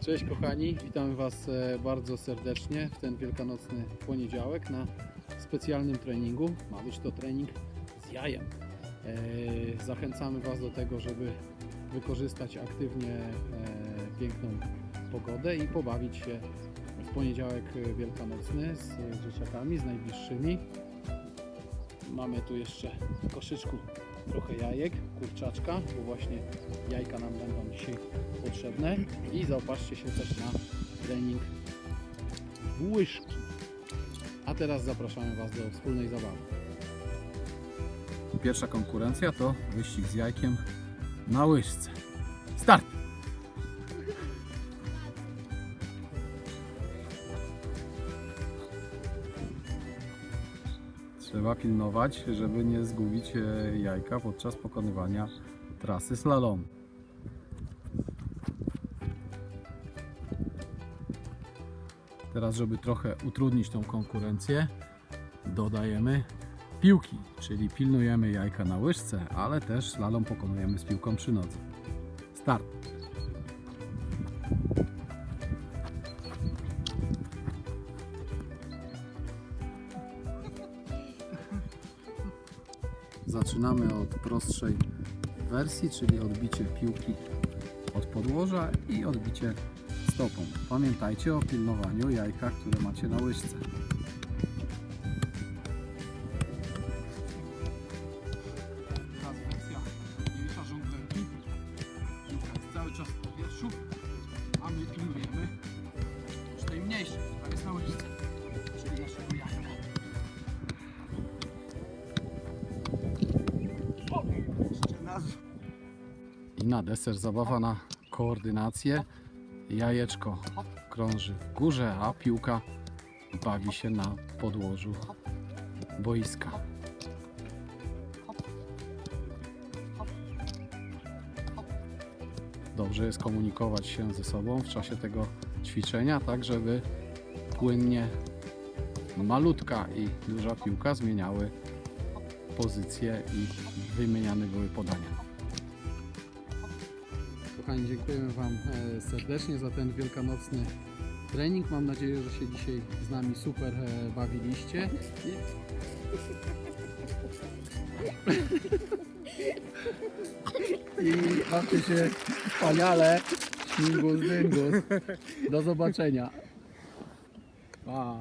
Cześć kochani, witamy Was e, bardzo serdecznie w ten wielkanocny poniedziałek na specjalnym treningu. Ma być to trening z jajem. E, Zachęcamy Was do tego, żeby wykorzystać aktywnie e, piękną pogodę i pobawić się w poniedziałek wielkanocny z dzieciakami, z najbliższymi. Mamy tu jeszcze w koszyczku trochę jajek, kurczaczka, bo właśnie jajka nam będą dzisiaj potrzebne. I zaopatrzcie się też na trening w łyżki. A teraz zapraszamy Was do wspólnej zabawy. Pierwsza konkurencja to wyścig z jajkiem na łyżce. Start! Trzeba pilnować, żeby nie zgubić e, jajka podczas pokonywania trasy slalomu. Teraz, żeby trochę utrudnić tą konkurencję, dodajemy piłki, czyli pilnujemy jajka na łyżce, ale też slalom pokonujemy z piłką przy nodze. Start! Zaczynamy od prostszej wersji, czyli odbicie piłki od podłoża i odbicie stopą. Pamiętajcie o pilnowaniu jajka, które macie na łyżce. Teraz wersja mniejsza żonglerki. Piłka jest cały czas w powietrzu, a my pilnujemy już tej mniejszej, która jest na łyżce, I na deser zabawa na koordynację. Jajeczko krąży w górze, a piłka bawi się na podłożu boiska. Dobrze jest komunikować się ze sobą w czasie tego ćwiczenia, tak żeby płynnie malutka i duża piłka zmieniały pozycje i wymieniane były podania. Kochani, dziękujemy Wam e, serdecznie za ten wielkanocny trening. Mam nadzieję, że się dzisiaj z nami super e, bawiliście. I, I się wspaniale. Śmigus dyngus. Do zobaczenia. Pa.